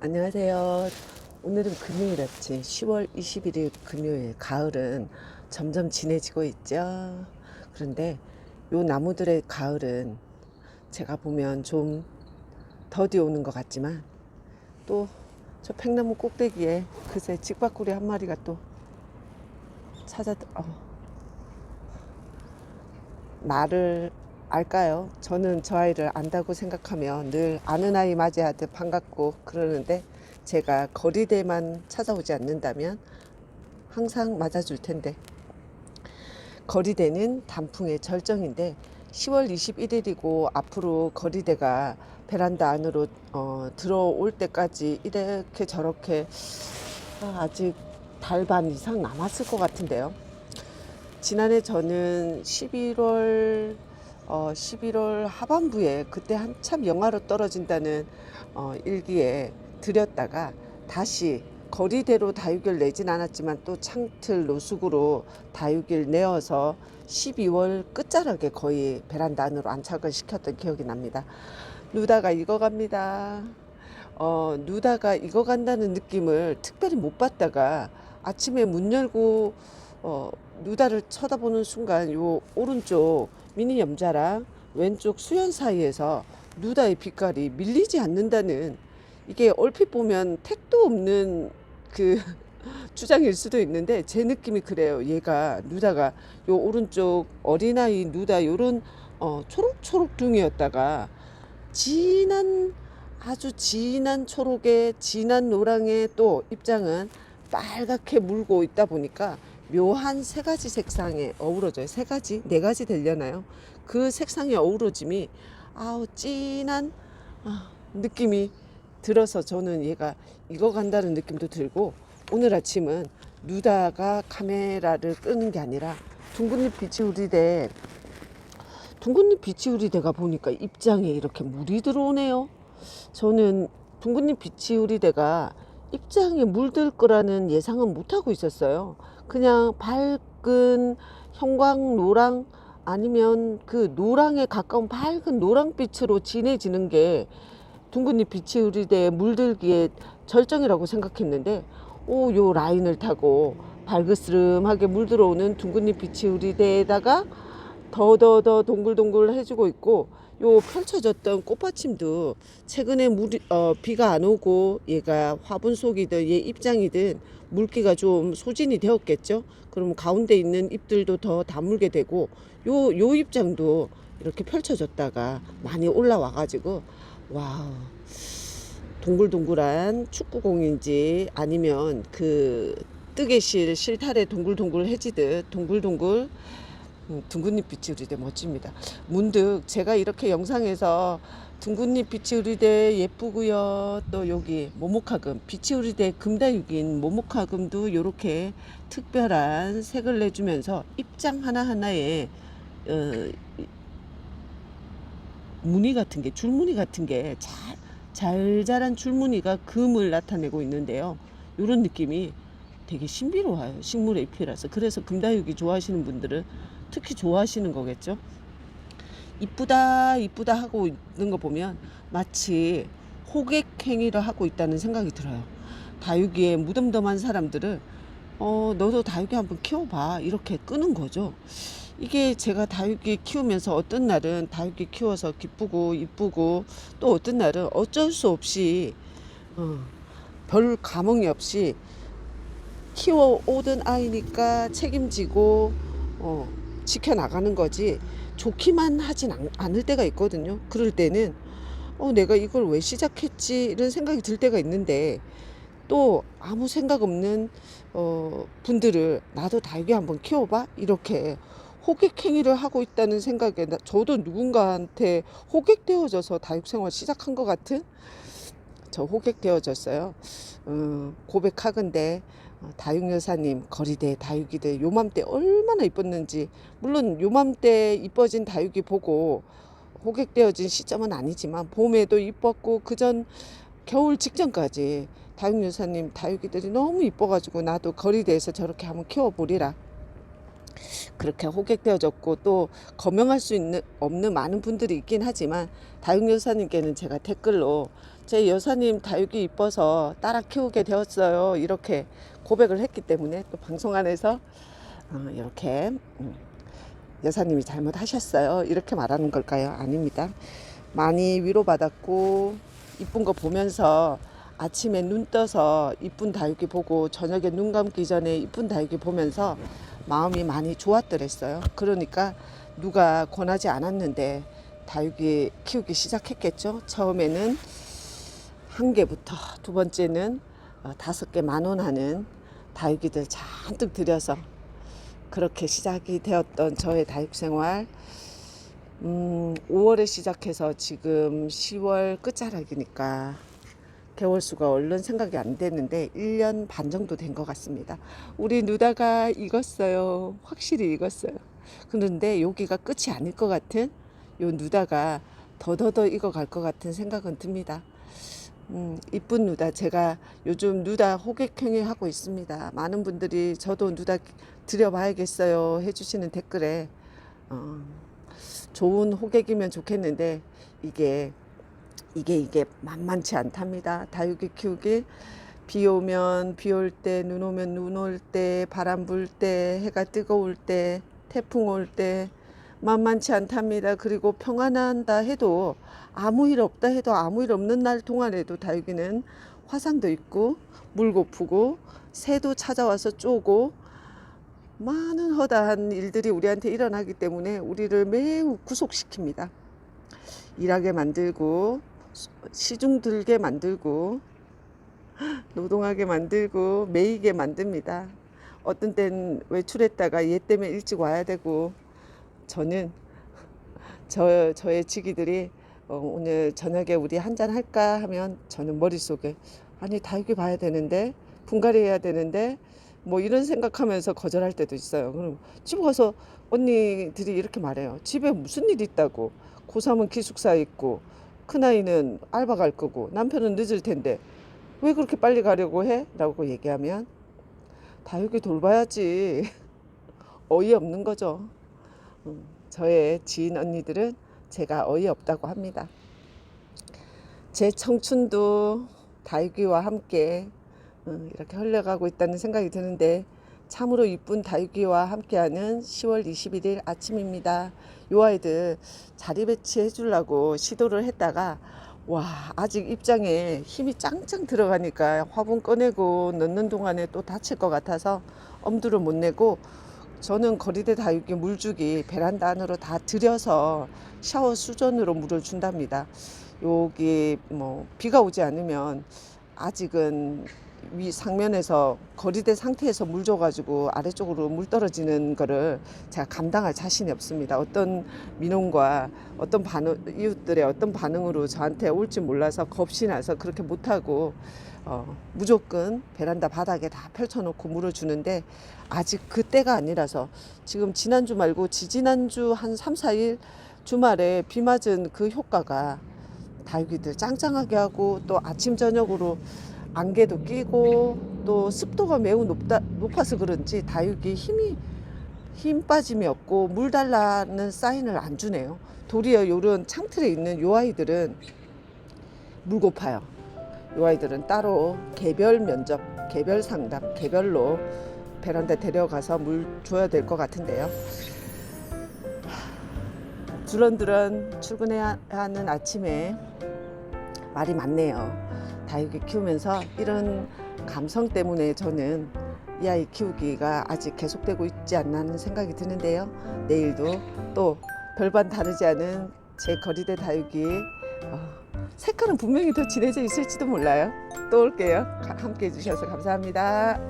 안녕하세요. 오늘은 금요일 아침 10월 21일 금요일 가을은 점점 진해지고 있죠. 그런데 요 나무들의 가을은 제가 보면 좀 더디 오는 것 같지만 또 저 팽나무 꼭대기에 그새 직박구리 한 마리가 또 찾아 어. 나를 알까요? 저는 저 아이를 안다고 생각하면 늘 아는 아이 맞이하듯 반갑고 그러는데 제가 거리대만 찾아오지 않는다면 항상 맞아줄 텐데 거리대는 단풍의 절정인데 10월 21일이고 앞으로 거리대가 베란다 안으로 어, 들어올 때까지 이렇게 저렇게 아, 아직 달 반 이상 남았을 것 같은데요. 지난해 저는 11월 어, 11월 하반부에 그때 한참 영하로 떨어진다는 어, 일기에 들였다가 다시 거리대로 다육을 내진 않았지만 또 창틀 노숙으로 다육을 내어서 12월 끝자락에 거의 베란다 안으로 안착을 시켰던 기억이 납니다. 누다가 익어갑니다. 어, 누다가 익어간다는 느낌을 특별히 못 받다가 아침에 문 열고 어, 누다를 쳐다보는 순간 요 오른쪽 미니 염자랑 왼쪽 수연 사이에서 누다의 빛깔이 밀리지 않는다는 이게 얼핏 보면 택도 없는 그 주장일 수도 있는데 제 느낌이 그래요. 얘가 누다가 요 오른쪽 어린아이 누다 요런 어, 초록초록 둥이었다가 진한 아주 진한 초록에 진한 노랑의 또 입장은 빨갛게 물고 있다 보니까 묘한 세 가지 색상에 어우러져요. 세 가지, 네 가지 되려나요? 그 색상의 어우러짐이 아우 진한 아, 느낌이 들어서 저는 얘가 익어간다는 느낌도 들고 오늘 아침은 누다가 카메라를 끄는 게 아니라 둥근잎 비치우리대 둥근잎 비치우리대가 보니까 입장에 이렇게 물이 들어오네요. 저는 둥근잎 비치우리대가 입장에 물들 거라는 예상은 못 하고 있었어요. 그냥 밝은 형광 노랑 아니면 그 노랑에 가까운 밝은 노랑빛으로 진해지는 게 둥근잎 비치우리대에 물들기에 절정이라고 생각했는데 오 요 라인을 타고 발그스름하게 물들어오는 둥근잎 비치우리대에다가 더더더 동글동글 해주고 있고 요 펼쳐졌던 꽃받침도 최근에 물이 어, 비가 안 오고 얘가 화분 속이든 얘 입장이든 물기가 좀 소진이 되었겠죠. 그럼 가운데 있는 잎들도 더 다물게 되고 요 요 입장도 이렇게 펼쳐졌다가 많이 올라와 가지고 와우 동글동글한 축구공인지 아니면 그 뜨개실 실타래 동글동글 해지듯 동글동글 음, 둥근잎 빛이 우리대 멋집니다. 문득 제가 이렇게 영상에서 둥근잎 빛이 우리대 예쁘고요. 또 여기 모모카금 빛이 우리대 금다육인 모모카금도 이렇게 특별한 색을 내주면서 입장 하나 하나에 어, 무늬 같은 게 줄무늬 같은 게잘 잘 자란 줄무늬가 금을 나타내고 있는데요. 이런 느낌이 되게 신비로워요. 식물의 잎이라서. 그래서 금다육이 좋아하시는 분들은 특히 좋아하시는 거겠죠. 이쁘다 이쁘다 하고 있는 거 보면 마치 호객 행위를 하고 있다는 생각이 들어요. 다육이에 무덤덤한 사람들은 어 너도 다육이 한번 키워봐 이렇게 끄는 거죠. 이게 제가 다육이 키우면서 어떤 날은 다육이 키워서 기쁘고 이쁘고 또 어떤 날은 어쩔 수 없이 어, 별 감흥이 없이 키워오던 아이니까 책임지고 어, 지켜나가는 거지 좋기만 하진 않, 않을 때가 있거든요. 그럴 때는 어, 내가 이걸 왜 시작했지 이런 생각이 들 때가 있는데 또 아무 생각 없는 어, 분들을 나도 다육이 한번 키워봐 이렇게 호객행위를 하고 있다는 생각에 나, 저도 누군가한테 호객되어져서 다육생활 시작한 것 같은 저 호객되어졌어요. 어, 고백하건데 어, 다육여사님 거리대 다육이들 요맘때 얼마나 이뻤는지. 물론 요맘때 이뻐진 다육이 보고 호객되어진 시점은 아니지만 봄에도 이뻤고 그전 겨울 직전까지 다육여사님 다육이들이 너무 이뻐가지고 나도 거리대에서 저렇게 한번 키워보리라. 그렇게 호객되어졌고 또 거명할 수 있는 없는 많은 분들이 있긴 하지만 다육여사님께는 제가 댓글로 제 여사님 다육이 이뻐서 따라 키우게 되었어요. 이렇게 고백을 했기 때문에 또 방송 안에서 어, 이렇게 음, 여사님이 잘못하셨어요. 이렇게 말하는 걸까요? 아닙니다. 많이 위로받았고 이쁜 거 보면서 아침에 눈 떠서 이쁜 다육이 보고 저녁에 눈 감기 전에 이쁜 다육이 보면서 마음이 많이 좋았더랬어요. 그러니까 누가 권하지 않았는데 다육이 키우기 시작했겠죠. 처음에는 한 개부터 두 번째는 어, 다섯 개 만 원 하는 다육이들 잔뜩 들여서 그렇게 시작이 되었던 저의 다육 생활. 음, 5월에 시작해서 지금 10월 끝자락이니까 개월 수가 얼른 생각이 안 되는데 1년 반 정도 된 것 같습니다. 우리 누다가 익었어요. 확실히 익었어요. 그런데 여기가 끝이 아닐 것 같은 요 누다가 더더더 익어갈 것 같은 생각은 듭니다. 음, 이쁜 누다. 제가 요즘 누다 호객행위 하고 있습니다. 많은 분들이 저도 누다 드려봐야겠어요 해주시는 댓글에 어, 좋은 호객이면 좋겠는데 이게 이게 이게 만만치 않답니다. 다육이 키우기 비 오면 비 올 때, 눈 오면 눈 올 때, 바람 불 때, 해가 뜨거울 때, 태풍 올 때 만만치 않답니다. 그리고 평안한다 해도 아무 일 없다 해도 아무 일 없는 날 동안에도 다육이는 화상도 있고 물 고프고 새도 찾아와서 쪼고 많은 허다한 일들이 우리한테 일어나기 때문에 우리를 매우 구속시킵니다. 일하게 만들고 시중 들게 만들고 노동하게 만들고 매이게 만듭니다. 어떤 땐 외출했다가 얘 때문에 일찍 와야 되고 저는 저 저의 직위들이 어, 오늘 저녁에 우리 한잔 할까 하면 저는 머릿속에 아니 다육이 봐야 되는데 분갈이 해야 되는데 뭐 이런 생각하면서 거절할 때도 있어요. 그럼 집에 가서 언니들이 이렇게 말해요. 집에 무슨 일 있다고. 고3은 기숙사 있고 큰아이는 알바 갈 거고 남편은 늦을 텐데 왜 그렇게 빨리 가려고 해? 라고 얘기하면 다육이 돌봐야지. 어이없는 거죠. 음, 저의 지인 언니들은 제가 어이없다고 합니다. 제 청춘도 다육이와 함께 음, 이렇게 흘러가고 있다는 생각이 드는데 참으로 이쁜 다육이와 함께하는 10월 21일 아침입니다. 요 아이들 자리 배치해 주려고 시도를 했다가 와 아직 입장에 힘이 짱짱 들어가니까 화분 꺼내고 넣는 동안에 또 다칠 것 같아서 엄두를 못 내고 저는 거리대 다육이 물주기 베란다 안으로 다 들여서 샤워 수전으로 물을 준답니다. 여기 뭐 비가 오지 않으면 아직은 위 상면에서 거리대 상태에서 물 줘가지고 아래쪽으로 물 떨어지는 거를 제가 감당할 자신이 없습니다. 어떤 민원과 어떤 반응 이웃들의 어떤 반응으로 저한테 올지 몰라서 겁이 나서 그렇게 못하고 어, 무조건 베란다 바닥에 다 펼쳐놓고 물을 주는데 아직 그 때가 아니라서 지금 지난주 말고 지지난주 한 3, 4일 주말에 비 맞은 그 효과가 다육이들 짱짱하게 하고 또 아침 저녁으로 안개도 끼고 또 습도가 매우 높다, 높아서 그런지 다육이 힘이 힘 빠짐이 없고 물 달라는 사인을 안 주네요. 도리어 요런 창틀에 있는 요 아이들은 물 고파요. 요 아이들은 따로 개별 면접, 개별 상담, 개별로 베란다 데려가서 물 줘야 될 것 같은데요. 두런두런 출근해야 하는 아침에 말이 많네요. 다육이 키우면서 이런 감성 때문에 저는 이 아이 키우기가 아직 계속되고 있지 않나 하는 생각이 드는데요. 내일도 또 별반 다르지 않은 제 거리대 다육이 어, 색깔은 분명히 더 진해져 있을지도 몰라요. 또 올게요. 가- 함께 해주셔서 감사합니다.